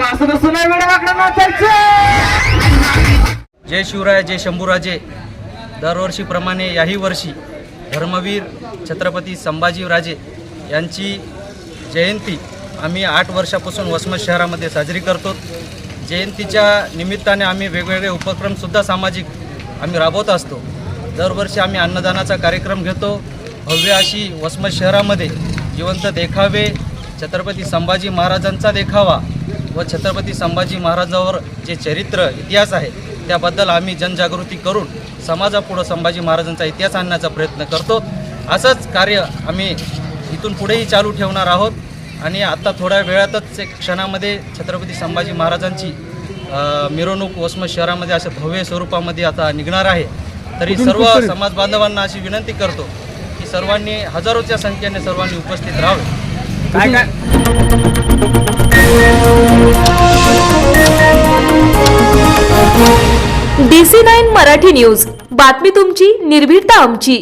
असं तसं नाही जय शिवराय जय शंभूराजे. दरवर्षीप्रमाणे याही वर्षी धर्मवीर छत्रपती संभाजीराजे यांची जयंती आम्ही आठ वर्षापासून वसमत शहरामध्ये साजरी करतो. जयंतीच्या निमित्ताने आम्ही वेगवेगळे उपक्रमसुद्धा सामाजिक आम्ही राबवत असतो. दरवर्षी आम्ही अन्नदानाचा कार्यक्रम घेतो. भव्य अशी वसमत शहरामध्ये जिवंत देखावे. छत्रपती संभाजी महाराजांचा देखावा. व छत्रपती संभाजी महाराजावर जे चरित्र इतिहास आहे त्याबद्दल आम्ही जनजागृती करून समाजापुढं संभाजी महाराजांचा इतिहास आणण्याचा प्रयत्न करतो. असंच कार्य आम्ही इथून पुढेही चालू ठेवणार आहोत. आणि आता थोड्या वेळातच एक क्षणामध्ये छत्रपती संभाजी महाराजांची मिरवणूक वसमत शहरामध्ये अशा भव्य स्वरूपामध्ये आता निघणार आहे. तरी सर्व समाज बांधवांना अशी विनंती करतो की सर्वांनी हजारोच्या संख्येने सर्वांनी उपस्थित राहावे. D C nine Marathi news. बातमी तुमची निर्भीडता आमची.